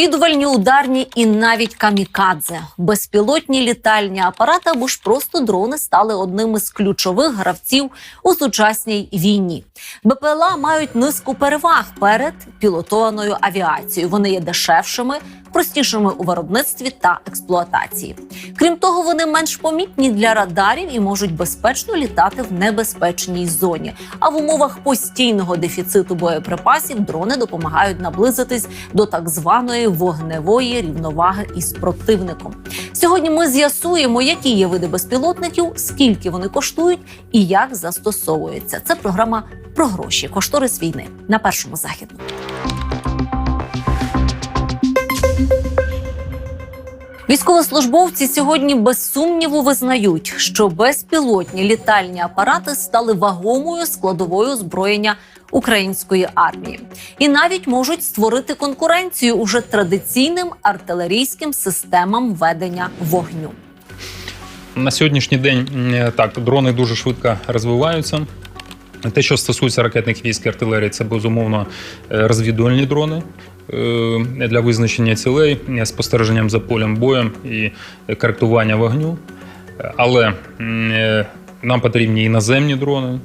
Розвідувальні ударні і навіть камікадзе, безпілотні літальні апарати або ж просто дрони стали одним із ключових гравців у сучасній війні. БПЛА мають низку переваг перед пілотованою авіацією. Вони є дешевшими, простішими у виробництві та експлуатації. Крім того, вони менш помітні для радарів і можуть безпечно літати в небезпечній зоні. А в умовах постійного дефіциту боєприпасів дрони допомагають наблизитись до так званої вогневої рівноваги із противником. Сьогодні ми з'ясуємо, які є види безпілотників, скільки вони коштують і як застосовуються. Це програма про гроші, кошторис війни на першому західному. Військовослужбовці сьогодні без сумніву визнають, що безпілотні літальні апарати стали вагомою складовою озброєння української армії і навіть можуть створити конкуренцію уже традиційним артилерійським системам ведення вогню. На сьогоднішній день так дрони дуже швидко розвиваються. Те, що стосується ракетних військ і артилерії, це безумовно е, розвідувальні дрони е, для визначення цілей, е, спостереженням за полем боєм і коректування вогню. Але нам потрібні і наземні дрони,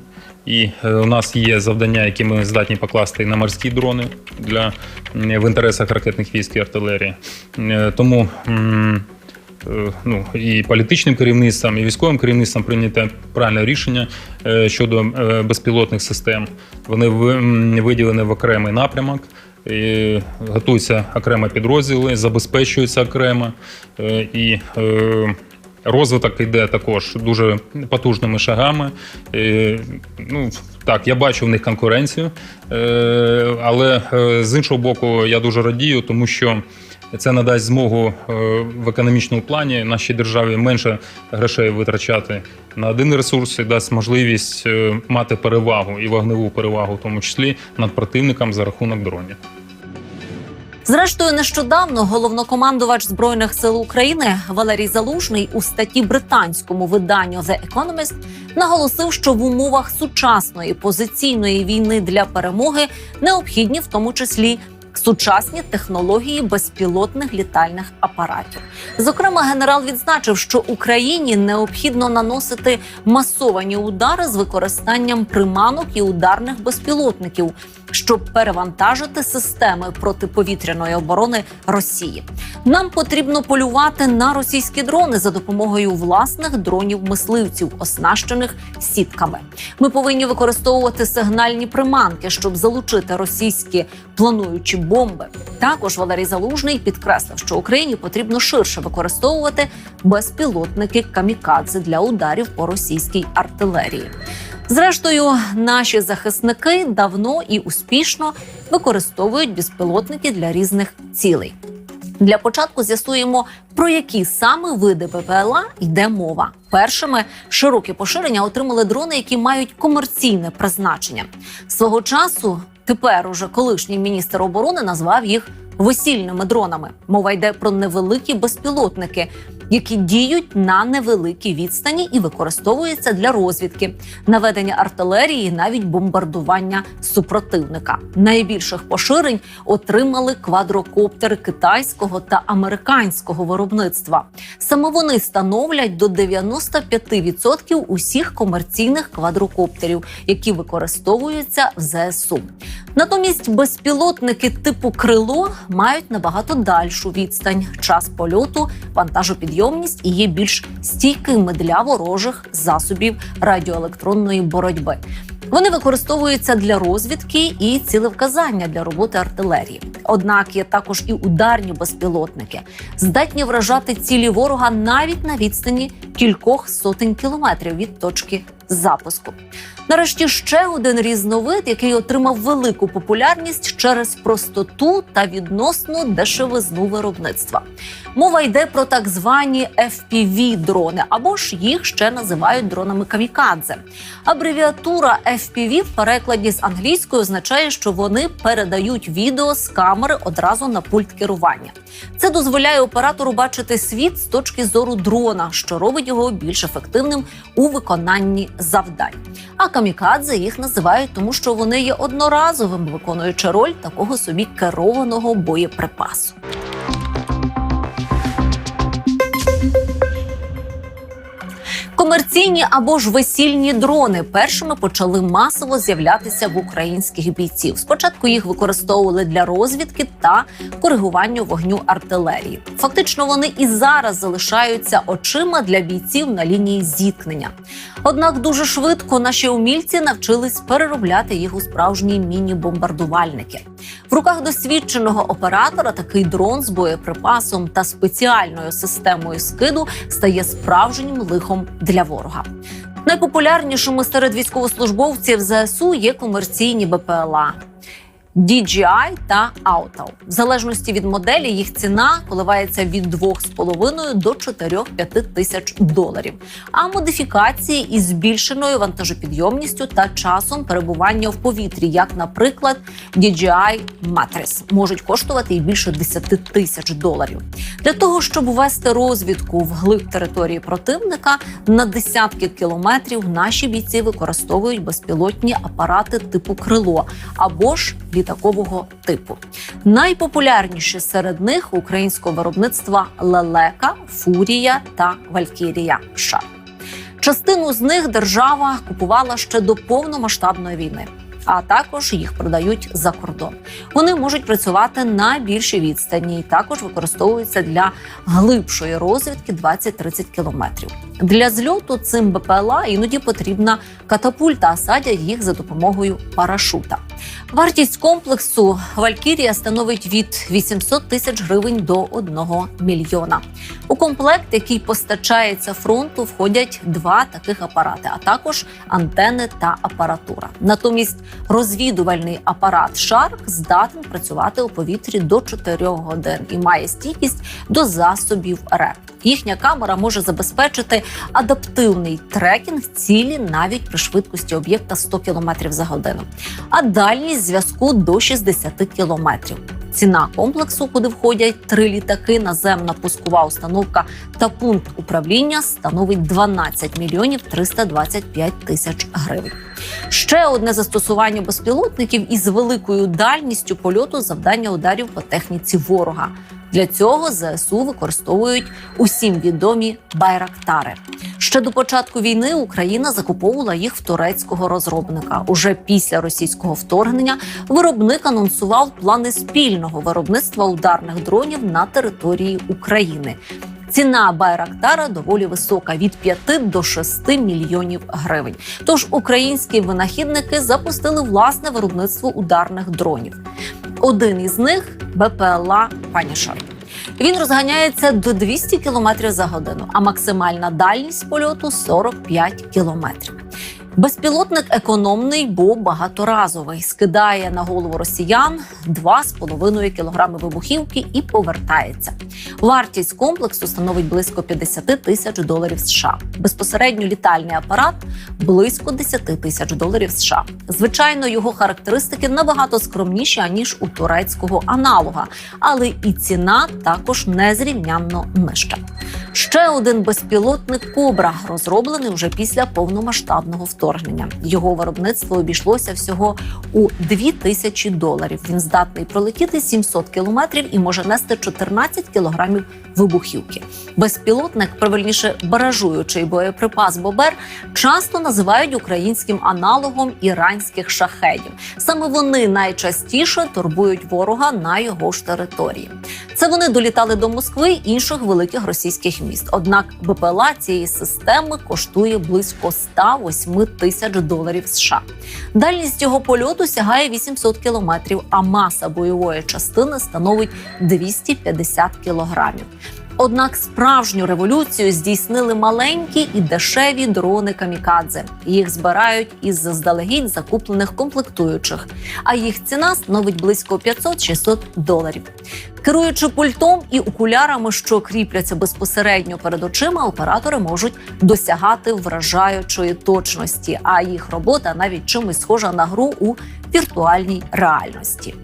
і у нас є завдання, які ми здатні покласти на морські дрони для в інтересах ракетних військ і артилерії. Тому ну, і політичним керівництвом, і військовим керівництвом прийняте правильне рішення е, щодо е, безпілотних систем. Вони виділені в окремий напрямок. І готуються окремо підрозділи, забезпечуються окремо. Е, І е, розвиток йде також дуже потужними шагами. Е, Ну, так, я бачу в них конкуренцію, Е, але е, з іншого боку, я дуже радію, тому що це надасть змогу е, в економічному плані нашій державі менше грошей витрачати на один ресурс і дасть можливість е, мати перевагу і вогневу перевагу, в тому числі над противником за рахунок дронів. Зрештою, нещодавно головнокомандувач збройних сил України Валерій Залужний у статті британському виданню The Economist наголосив, що в умовах сучасної позиційної війни для перемоги необхідні в тому числі. Сучасні технології безпілотних літальних апаратів. Зокрема, генерал відзначив, що Україні необхідно наносити масовані удари з використанням приманок і ударних безпілотників, щоб перевантажити системи протиповітряної оборони Росії. Нам потрібно полювати на російські дрони за допомогою власних дронів-мисливців, оснащених сітками. Ми повинні використовувати сигнальні приманки, щоб залучити російські плануючі бомби. Також Валерій Залужний підкреслив, що Україні потрібно ширше використовувати безпілотники камікадзе для ударів по російській артилерії. Зрештою, наші захисники давно і успішно використовують безпілотники для різних цілей. Для початку з'ясуємо, про які саме види ППЛА йде мова. Першими широке поширення отримали дрони, які мають комерційне призначення. Свого часу тепер уже колишній міністр оборони назвав їх весільними дронами. Мова йде про невеликі безпілотники, які діють на невеликій відстані і використовуються для розвідки, наведення артилерії, і навіть бомбардування супротивника. Найбільших поширень отримали квадрокоптери китайського та американського виробництва. Саме вони становлять до 95% усіх комерційних квадрокоптерів, які використовуються в ЗСУ. Натомість безпілотники типу крило мають набагато дальшу відстань, час польоту, вантажопідйомність і є більш стійкими для ворожих засобів радіоелектронної боротьби. Вони використовуються для розвідки і цілевказання для роботи артилерії. Однак є також і ударні безпілотники, здатні вражати цілі ворога навіть на відстані кількох сотень кілометрів від точки запуску. Нарешті ще один різновид, який отримав велику популярність через простоту та відносну дешевизну виробництва. Мова йде про так звані fpv дрони або ж їх ще називають дронами камікадзе. Абревіатура FPV в перекладі з англійської означає, що вони передають відео з камери одразу на пульт керування. Це дозволяє оператору бачити світ з точки зору дрона, що робить його більш ефективним у виконанні завдань. А камікадзе їх називають, тому що вони є одноразовим виконуючи роль такого собі керованого боєприпасу. Комерційні або ж весільні дрони першими почали масово з'являтися в українських бійців. Спочатку їх використовували для розвідки та коригування вогню артилерії. Фактично, вони і зараз залишаються очима для бійців на лінії зіткнення. Однак дуже швидко наші умільці навчились переробляти їх у справжні міні-бомбардувальники. В руках досвідченого оператора такий дрон з боєприпасом та спеціальною системою скиду стає справжнім лихом для ворога. Найпопулярнішими серед військовослужбовців ЗСУ є комерційні БПЛА. DJI та Auto. В залежності від моделі їх ціна коливається від 2,5 до 4-5 тисяч доларів. А модифікації із збільшеною вантажопідйомністю та часом перебування в повітрі, як, наприклад, DJI Matrix, можуть коштувати і більше 10 тисяч доларів. Для того щоб вести розвідку вглиб території противника на десятки кілометрів, наші бійці використовують безпілотні апарати типу крило або ж літакового типу. Найпопулярніші серед них українського виробництва лелека, фурія та валькірія. США. Частину з них держава купувала ще до повномасштабної війни. А також їх продають за кордон. Вони можуть працювати на більшій відстані і також використовуються для глибшої розвідки 20-30 кілометрів. Для зльоту цим БПЛА іноді потрібна катапульта, а садять їх за допомогою парашута. Вартість комплексу Валькірія становить від 800 тисяч гривень до 1 мільйона. У комплект, який постачається фронту, входять два таких апарати, а також антени та апаратура. Натомість розвідувальний апарат Шарк здатен працювати у повітрі до 4 годин і має стійкість до засобів РЕП. Їхня камера може забезпечити адаптивний трекінг цілі навіть при швидкості об'єкта 100 км за годину, а дальність зв'язку до 60 км. Ціна комплексу, куди входять три літаки, наземна пускова установка та пункт управління, становить 12 мільйонів 325 тисяч гривень. Ще одне застосування безпілотників із великою дальністю польоту завдання ударів по техніці ворога. Для цього ЗСУ використовують усім відомі байрактари. Ще до початку війни Україна закуповувала їх в турецького розробника. Уже після російського вторгнення виробник анонсував плани спільного виробництва ударних дронів на території України. Ціна Байрактара доволі висока від 5 до 6 мільйонів гривень. Тож українські винахідники запустили власне виробництво ударних дронів. Один із них БПЛА Панішар. Він розганяється до 200 км за годину, а максимальна дальність польоту 45 км. Безпілотник економний, бо багаторазовий. Скидає на голову росіян 2,5 кг вибухівки і повертається. Вартість комплексу становить близько 50 тисяч доларів США. Безпосередньо літальний апарат близько 10 тисяч доларів США. Звичайно, його характеристики набагато скромніші аніж у турецького аналога, але і ціна також незрівнянно нижча. Ще один безпілотник Кобра розроблений вже після повномасштабного вторгнення. Його виробництво обійшлося всього у 2 тисячі доларів. Він здатний пролетіти 700 кілометрів і може нести 14 кілограмів вибухівки. Безпілотник, правильніше баражуючий боєприпас Бобер, часто називають українським аналогом іранських шахедів. Саме вони найчастіше турбують ворога на його ж території. Це вони долітали до Москви й інших великих російських міст. Однак БПЛА цієї системи коштує близько 108 тисяч доларів США. Дальність його польоту сягає 800 кілометрів, а маса бойової частини становить 250 кілограмів. Однак справжню революцію здійснили маленькі і дешеві дрони камікадзе. Їх збирають із заздалегідь закуплених комплектуючих, а їх ціна становить близько 500-600 доларів. Керуючи пультом і окулярами, що кріпляться безпосередньо перед очима, оператори можуть досягати вражаючої точності, а їх робота навіть чимось схожа на гру у віртуальній реальності.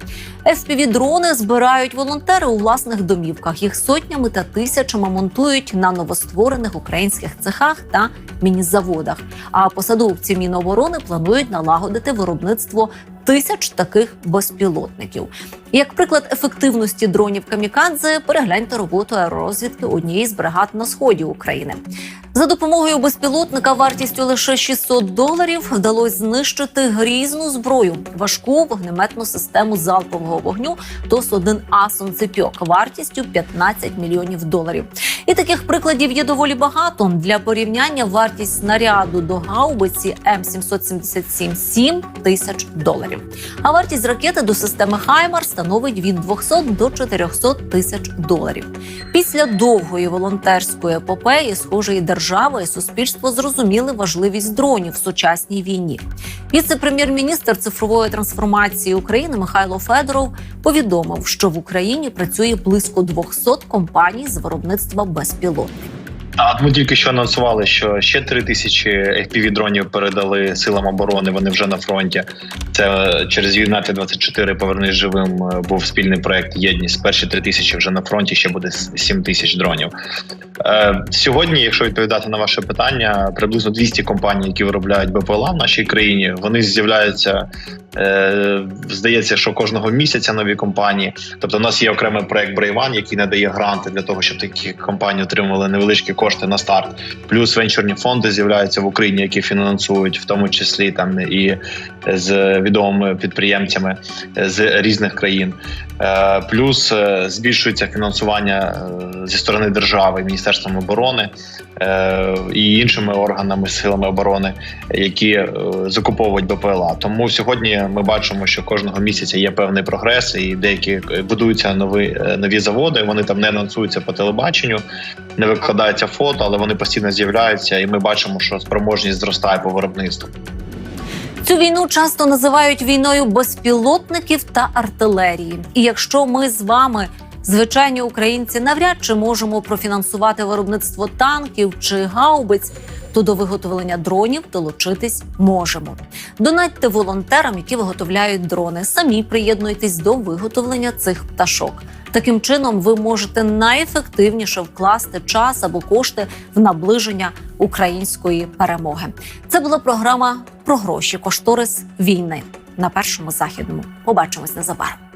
FPV-дрони збирають волонтери у власних домівках. Їх сотнями та тисячами монтують на новостворених українських цехах та міні-заводах. А посадовці Міноборони планують налагодити виробництво тисяч таких безпілотників. Як приклад ефективності дронів камікадзе, перегляньте роботу аеророзвідки однієї з бригад на сході України. За допомогою безпілотника вартістю лише 600 доларів вдалося знищити грізну зброю, важку вогнеметну систему залпового вогню ТОС-1 А «Сонцепьок» вартістю 15 мільйонів доларів. І таких прикладів є доволі багато. Для порівняння вартість снаряду до гаубиці М777 – 7 тисяч доларів. А вартість ракети до системи Хаймар становить від 200 до 400 тисяч доларів. Після довгої волонтерської епопеї, схоже, і держава, і суспільство зрозуміли важливість дронів в сучасній війні. Віце-прем'єр-міністр цифрової трансформації України Михайло Федоров повідомив, що в Україні працює близько 200 компаній з виробництва безпілотників. А ми тільки що анонсували, що ще три тисячі fpv дронів передали силам оборони. Вони вже на фронті. Це через Юнати 24 повернись живим. е, Був спільний проект Єдність. Перші три тисячі вже на фронті. Ще буде сім тисяч дронів. Е, сьогодні, якщо відповідати на ваше питання, приблизно 200 компаній, які виробляють БПЛА в нашій країні, вони з'являються. Е, здається, що кожного місяця нові компанії. Тобто, у нас є окремий проект Брейван, який надає гранти для того, щоб такі компанії отримували невеличкі кошти на старт. Плюс венчурні фонди з'являються в Україні, які фінансують, в тому числі там і з відомими підприємцями з різних країн. Е, Плюс е, збільшується фінансування е, зі сторони держави, міністерством оборони і іншими органами силами оборони, які закуповують БПЛА. Тому сьогодні ми бачимо, що кожного місяця є певний прогрес, і деякі будуються нові нові заводи. Вони там не анонсуються по телебаченню, не викладаються фото, але вони постійно з'являються, і ми бачимо, що спроможність зростає по виробництву. Цю війну часто називають війною безпілотників та артилерії. І якщо ми з вами, звичайні українці, навряд чи можемо профінансувати виробництво танків чи гаубиць, то до виготовлення дронів долучитись можемо. Донатьте волонтерам, які виготовляють дрони. Самі приєднуйтесь до виготовлення цих пташок. Таким чином, ви можете найефективніше вкласти час або кошти в наближення української перемоги. Це була програма про гроші, кошторис війни на першому західному. Побачимось незабаром.